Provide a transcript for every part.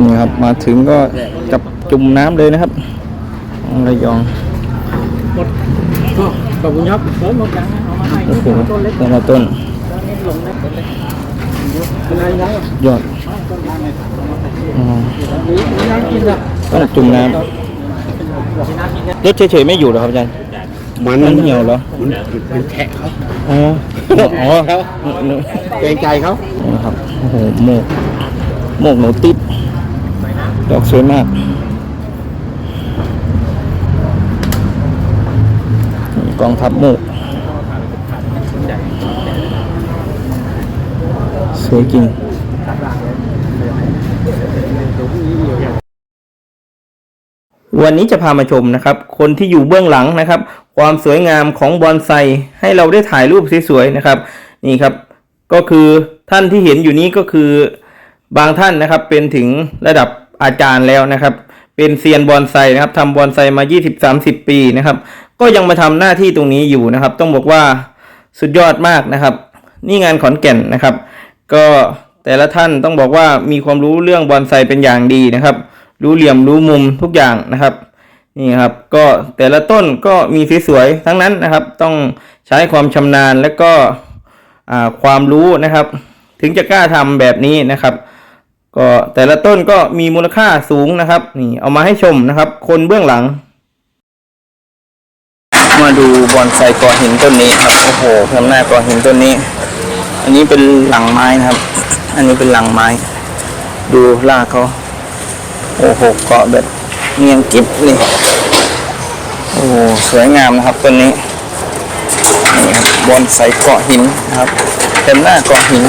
นี่ครับมาถึงก็จับจุ่มน้ำเลยนะครับระยองขอบคุณครับเพิ่มหมดยังเอามาให้โอ้โหต้นเล็กแต่ละต้นนี่ลงเล็กต้นเล็กเป็นไรยังยอดอ๋อนี่น่ากินอะต้องจุ่มน้ำรถเฉยๆไม่อยู่เหรอครับอาจารย์มันมันเหี่ยวเหรอมันมันแทะเขาอ๋ออ๋อเขาเกรงใจเขานะครับโอ้โหโมกโมกหนูติด ดอกสวยมากกองทัพโมกสวยจริงวันนี้จะพามาชมนะครับ คนที่อยู่เบื้องหลังนะครับ ความสวยงามของบอนไซให้เราได้ถ่ายรูปสวยๆนะครับ นี่ครับ ก็คือท่านที่เห็นอยู่นี้ก็คือบางท่านนะครับเป็นถึงระดับ อาจารย์แล้วนะครับ เป็นเซียนบอนไซนะครับทำบอนไซมา 20-30 ปีนะครับ ก็ยังมาทำหน้าที่ตรงนี้อยู่นะครับ ต้องบอกว่าสุดยอดมากนะครับ นี่งานขอนแก่นนะครับ ก็แต่ละท่านต้องบอกว่ามีความรู้เรื่องบอนไซเป็นอย่างดีนะครับ รู้เหลี่ยมรู้มุมทุกอย่างนะครับนี่ครับก็แต่ละต้นก็มีสวยๆทั้งนั้นนะครับ ต้องใช้ความชำนาญและก็ความรู้นะครับ ถึงจะกล้าทำแบบนี้นะครับ ก็แต่ละต้นก็มีมูลค่าสูงนะครับนี่เอามาให้ชมนะครับ คนเบื้องหลัง มาดูบอนไซกอหินต้นนี้ครับโอ้โหทำหน้ากอหินต้นนี้ อันนี้เป็นหลังไม้นะครับ อันนี้เป็นหลังไม้ ดูรากเขาโอ้โหเกาะแบบเนียงกิบนี่โอ้สวยงามนะครับต้นนี้นี่ครับบอนไซเกาะหินนะครับเต็มหน้าเกาะหิน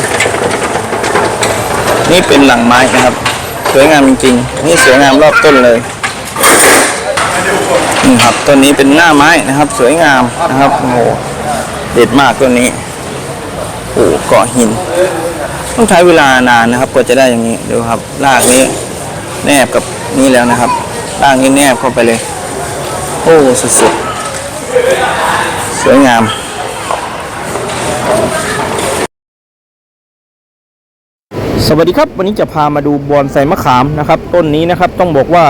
นี่เป็นหลังไม้นะครับ สวยงามจริงๆ นี่สวยงามรอบต้นเลยนี่ครับต้นนี้เป็นหน้าไม้นะครับ สวยงามนะครับโอ้โหเด็ดมากต้นนี้โอ้เกาะหิน ต้องใช้เวลานานนะครับกว่าจะได้อย่างนี้ดูครับรากนี้แนบกับนี่แล้วนะครับรากนี้แนบเข้าไปเลย โอ้สุดๆสวยงาม สวัสดีครับ วันนี้จะพามาดูบอนไซมะขามนะครับ ต้นนี้นะครับต้องบอกว่า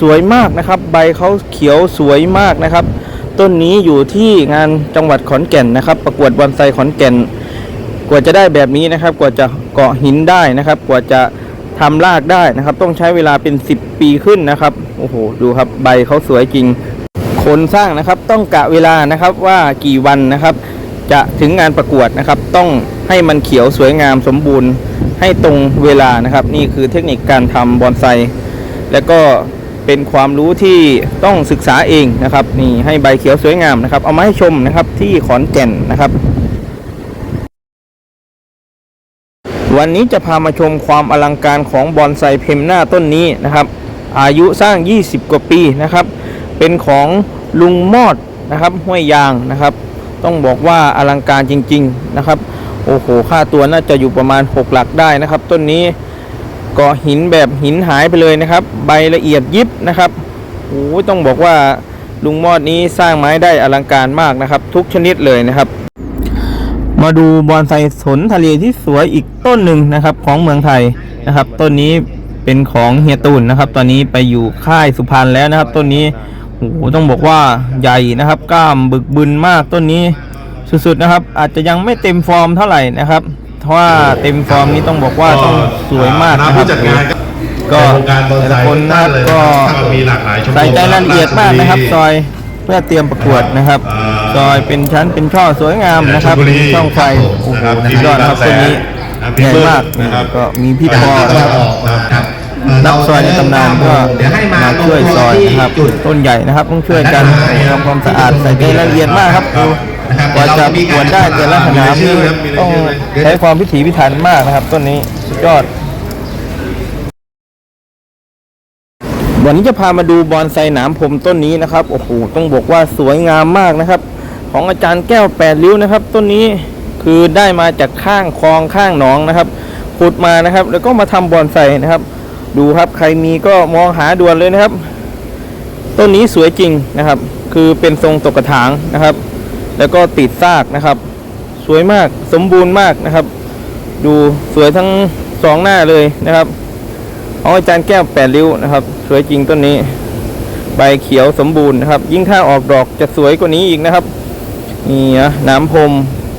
สวยมากนะครับ ใบเขาเขียวสวยมากนะครับ ต้นนี้อยู่ที่งานจังหวัดขอนแก่นนะครับ ประกวดบอนไซขอนแก่น กว่าจะได้แบบนี้นะครับ กว่าจะเกาะหินได้นะครับ กว่าจะทำรากได้นะครับ ต้องใช้เวลาเป็น 10 ปีขึ้นนะครับโอ้โหดูครับใบเขาสวยจริง คนสร้างนะครับต้องกะเวลานะครับว่ากี่วันนะครับ จะถึงงานประกวดนะครับ ต้องให้มันเขียวสวยงามสมบูรณ์ ให้ตรงเวลานะครับ นี่คือเทคนิคการทำบอนไซและก็เป็นความรู้ที่ต้องศึกษาเองนะครับนี่ให้ใบเขียวสวยงามนะครับ เอามาให้ชมนะครับที่ขอนแก่นนะครับ วันนี้จะพามาชมความอลังการของบอนไซเพมหน้าต้นนี้นะครับ อายุสร้าง 20 กว่าปีนะครับ เป็นของลุงมอดนะครับห้วยยางนะครับ ต้องบอกว่าอลังการจริง ๆนะครับ โอ้โห ค่าตัวน่าจะอยู่ประมาณ 6 หลักได้นะครับ ต้นนี้ก็หินแบบหินหายไปเลยนะครับ ใบละเอียดยิบนะครับโอ้ต้องบอกว่าลุงมอดนี้สร้างไม้ได้อลังการมากนะครับ ทุกชนิดเลยนะครับ มาดูบอนไซสนทะเลที่สวยอีกต้นหนึ่งนะครับของเมืองไทยนะครับ ต้นนี้เป็นของเฮียตูนนะครับ ตอนนี้ไปอยู่ค่ายสุพรรณแล้วนะครับ ต้นนี้โอ้ต้องบอกว่าใหญ่นะครับ กล้ามบึกบึนมากต้นนี้ สุดๆนะครับ อาจจะยังไม่เต็มฟอร์มเท่าไหร่นะครับเพราะว่าเต็มฟอร์มนี้ต้องบอกว่าต้องสวยมากนะครับผู้จัดงานก็ก็ในวงการบอนแต่ไซละคนนะท่าครับเลยก็นะครับมีหลากหลายชมรมใส่ใจรายละเอียดมากนะครับซราชบุอยเพื่อเตรียมประกวดนะครับอ่าซอยเป็นชั้นเป็นช่อสวยงามนะครับชลบุรีช่องไฟโอ้โหนะครับสุดยอดนะครับที่ต้นนี้บางแสนใหญ่มากนะครับก็มีพี่ปอนะครับครับเอ่อนักซอยในตำนานก็เดี๋ยวให้มามาช่วยซอยนะครับจุดต้นใหญ่นะครับต้องช่วยกันทำความสะอาดใส่ใจรายละเอียดมากครับ ดูกว่าจะประกวดได้แต่ละสนามนี่ต้องใช้ความพิถีพิถันมากนะครับต้นนี้สุดยอด วันนี้จะพามาดูบอนไซหนามผมต้นนี้นะครับโอ้โหต้องบอกว่าสวยงามมากนะครับ ของอาจารย์แก้วแปดริ้วนะครับ ต้นนี้คือได้มาจากข้างคลองข้างหนองนะครับขุดมานะครับ แล้วก็มาทำบอนไซนะครับ ดูครับใครมีก็มองหาด่วนเลยนะครับ ต้นนี้สวยจริงนะครับ คือเป็นทรงตกกระถางนะครับ แล้วก็ติดซากนะครับ สวยมากสมบูรณ์มากนะครับ ดูสวยทั้งสองหน้าเลยนะครับของอาจารย์แก้วแปดริ้วนะครับ สวยจริงต้นนี้ ใบเขียวสมบูรณ์นะครับ ยิ่งถ้าออกดอกจะสวยกว่านี้อีกนะครับนี่นะน้ำพรม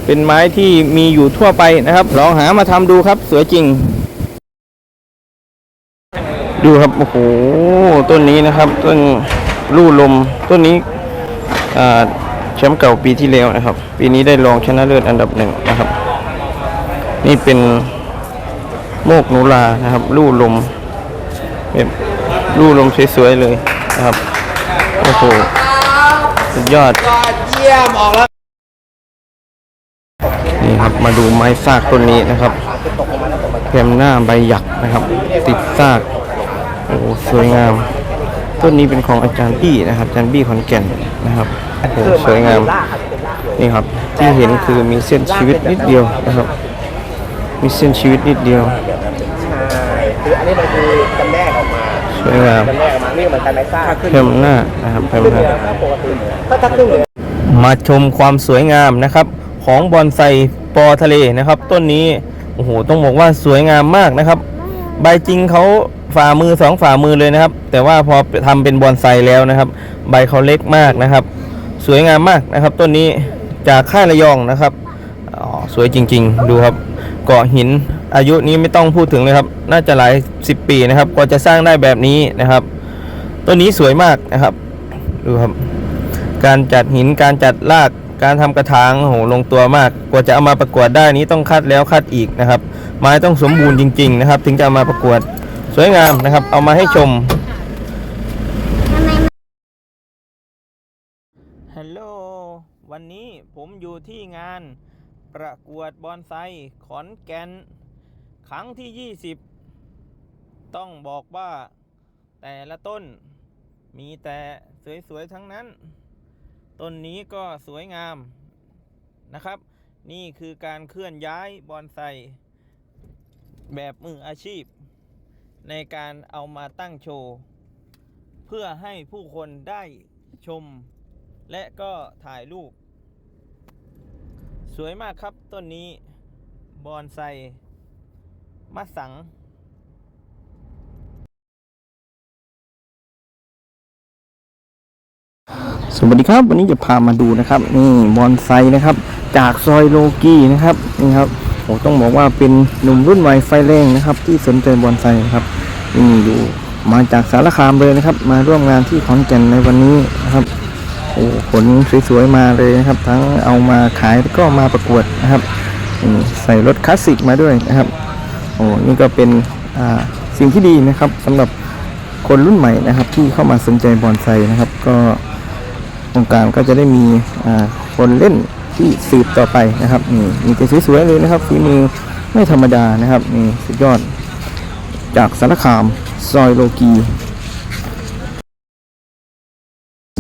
เป็นไม้ที่มีอยู่ทั่วไปนะครับลองหามาทำดูครับ สวยจริง ดูครับโอ้โหต้นนี้นะครับต้นลู่ลมต้นนี้อ่า แชมป์เก่าปีที่แล้วนะครับ ปีนี้ได้รองชนะเลิศอันดับหนึ่งนะครับ นี่เป็นโมกนุลานะครับลู่ลมแบบลู่ลมสวยๆเลยนะครับโอ้โหสุดยอดเยี่ยมออกแล้วนี่ครับมาดูไม้ซากต้นนี้นะครับแผ่นหน้าใบหยักนะครับ ติดซากโอ้สวยงาม ต้นนี้เป็นของอาจารย์บี้นะครับอาจารย์บี้ขอนแก่นนะครับ โอ้โหสวยงาม นี่ครับ ที่เห็นคือมีเส้นชีวิตนิดเดียวนะครับ มีเส้นชีวิตนิดเดียวคืออันนี้มันคือจำแนกออกมาสวยงามจำแนกออกมานี่เหมือนกันไหมซ่าขึ้นแผ่นหน้านะครับแผ่นหน้าถ้าปกติถ้าถ้าครึ่งเหลือมาชมความสวยงามนะครับ ของบอนไซปอทะเลนะครับ ต้นนี้โอ้โหต้องบอกว่าสวยงามมากนะครับ ใบจริงเขาฝ่ามือสองฝ่ามือเลยนะครับ แต่ว่าพอทำเป็นบอนไซแล้วนะครับ ใบเขาเล็กมากนะครับ สวยงามมากนะครับ ต้นนี้จากค่ายระยองนะครับอ๋อสวยจริง ๆ ดูครับเกาะหินอายุนี้ไม่ต้องพูดถึงเลยครับ น่าจะหลายสิบปีนะครับกว่าจะสร้างได้แบบนี้นะครับต้นนี้สวยมากนะครับ ดูครับ การจัดหินการจัดรากการทำกระถางโอ้โหลงตัวมาก กว่าจะเอามาประกวดได้นี้ต้องคัดแล้วคัดอีกนะครับ ไม้ต้องสมบูรณ์จริง ๆ นะครับ ถึงจะเอามาประกวดสวยงามนะครับ เอามาให้ชมฮัลโหล วันนี้ผมอยู่ที่งานประกวดบอนไซขอนแก่นครั้งที่ 20 ต้องบอกว่าแต่ละต้นมีแต่สวย ๆ ทั้งนั้น ต้นนี้ก็สวยงามนะครับ นี่คือการเคลื่อนย้ายบอนไซแบบมืออาชีพ ในการเอามาตั้งโชว์ เพื่อให้ผู้คนได้ชมและก็ถ่ายรูป สวยมากครับต้นนี้บอนไซมะสัง สวัสดีครับ วันนี้จะพามาดูนะครับ นี่บอนไซนะครับ จากซอยโลกี้นะครับนี่ครับโอ้ต้องบอกว่าเป็นหนุ่มรุ่นใหม่ไฟแรงนะครับ ที่สนใจบอนไซนะครับนี่อยู่มาจากสารคามเลยนะครับ มาร่วมงานที่ขอนแก่นในวันนี้นะครับ โอ้ผลสวยๆมาเลยนะครับ ทั้งเอามาขายแล้วก็มาประกวดนะครับใส่รถคลาสสิกมาด้วยนะครับโอ้นี่ก็เป็นสิ่งที่ดีนะครับสำหรับคนรุ่นใหม่นะครับ ที่เข้ามาสนใจบอนไซนะครับ ก็โครงการก็จะได้มีคนเล่นที่สืบต่อไปนะครับนี่มีแต่สวยๆเลยนะครับฝีมือไม่ธรรมดานะครับนี่สุดยอด จากสารคาม ซอยโลกี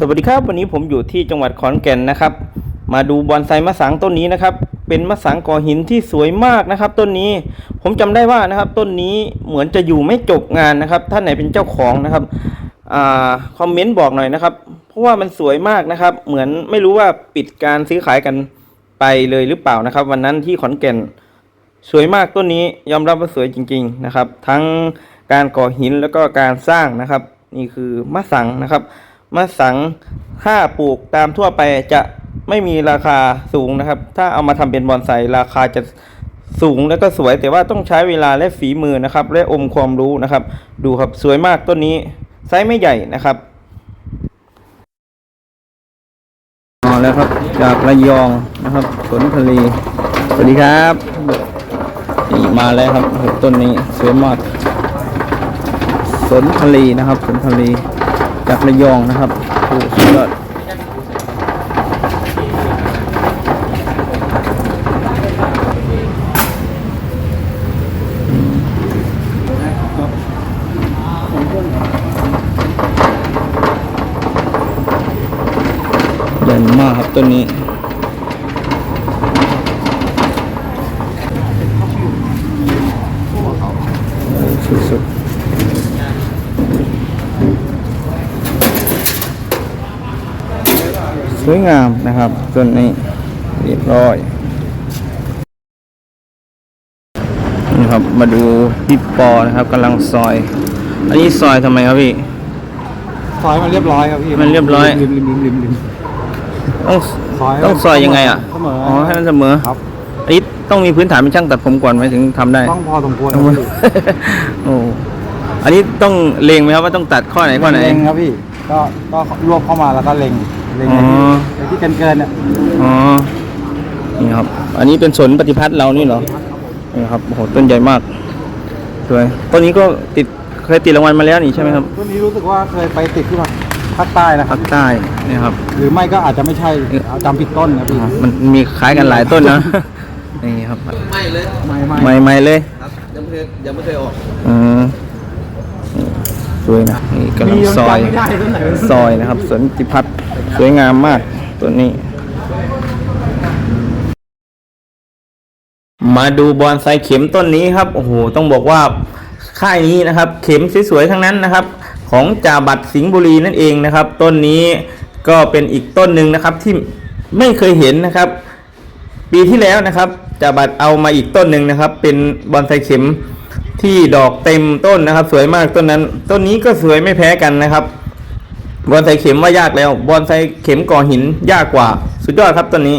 สวัสดีครับวันนี้ผมอยู่ที่จังหวัดขอนแก่นนะครับ มาดูบอนไซมะสังต้นนี้นะครับ เป็นมะสังก่อหินที่สวยมากนะครับ ต้นนี้ผมจำได้ว่านะครับ ต้นนี้เหมือนจะอยู่ไม่จบงานนะครับ ท่านไหนเป็นเจ้าของนะครับอคอมเมนต์บอกหน่อยนะครับ เพราะว่ามันสวยมากนะครับ เหมือนไม่รู้ว่าปิดการซื้อขายกันไปเลยหรือเปล่านะครับ วันนั้นที่ขอนแก่นสวยมากต้นนี้ยอมรับว่าสวยจริง ๆนะครับ ทั้งการก่อหินแล้วก็การสร้างนะครับ นี่คือมะสังนะครับ มะสังถ้าปลูกตามทั่วไปจะไม่มีราคาสูงนะครับ ถ้าเอามาทำเป็นบอนไซราคาจะสูงแล้วก็สวยแต่ว่าต้องใช้เวลาและฝีมือนะครับ และอมความรู้นะครับ ดูครับสวยมากต้นนี้ไซส์ไม่ใหญ่นะครับมาแล้วครับจากระยองนะครับสวนทะเลสวัสดีครับนี่มาแล้วครับต้นนี้สวยมากสนทะเลนะครับสนทะเล จากระยองนะครับโอ้สุดยอดใหญ่มากครับต้นนี้สุดๆ สวยงามนะครับต้นนี้เรียบร้อยนี่ครับมาดูพี่ปอนะครับกำลังซอย อันนี้ซอยทำไมครับพี่ซอยมันเรียบร้อยครับพี่มันเรียบร้อยริมริมริมริมริมต้องซอยต้องซอยยังไงอะเสมออ๋อให้มันเสมอครับอันนี้ต้องมีพื้นฐานเป็นช่างตัดผมก่อนไหมถึงทำได้ต้องพอสมควรต้องครับพี่โอ้อันนี้ต้องเลงไหมครับว่าต้องตัดข้อไหนข้อไหนเล็งครับพี่ก็ก็รวบเข้ามาแล้วก็เล็ง เล็งอ๋อไอ้ที่ไอ้ที่เกินเกินๆเนี่ยอ๋อ นี่ครับ อันนี้เป็นสนปฏิพัฒน์เรานี่เหรอ นี่ครับ โอ้โห ต้นใหญ่มากสวยต้นนี้ก็ติด เคยติดรางวัลมาแล้วนี่ใช่ไหมครับต้นนี้รู้สึกว่าเคยไปติดที่ภาคใต้นะครัภาบคใต้ นี่ครับ หรือไม่ก็อาจจะไม่ใช่เอาจำผิดต้นครับพี่มันมีคล้ายกันหลายต้นนะ นี่ครับ ไม่เลยไม่ไม่ใหม่ๆเลย ครับยังไม่เคยยังไม่เคยออกอืมสวยนะ นี่กำลังซอยมียังจำไม่ได้ต้นไหนซอยนะครับสวนจิพัฒน์ สวยงามมากตัวนี้ มาดูบอนไซเข็มต้นนี้ครับโอ้โหต้องบอกว่าค่ายนี้นะครับ เข็มสวยๆทั้งนั้นนะครับ ของจ่าบัตรสิงห์บุรีนั่นเองนะครับ ต้นนี้ก็เป็นอีกต้นหนึ่งนะครับที่ไม่เคยเห็นนะครับ ปีที่แล้วนะครับจ่าบัตรเอามาอีกต้นหนึ่งนะครับ เป็นบอนไซเข็มที่ดอกเต็มต้นนะครับ สวยมากต้นนั้น ต้นนี้ก็สวยไม่แพ้กันนะครับ บอนไซเข็มว่ายากแล้ว บอนไซเข็มก่อหินยากกว่า สุดยอดครับตอนนี้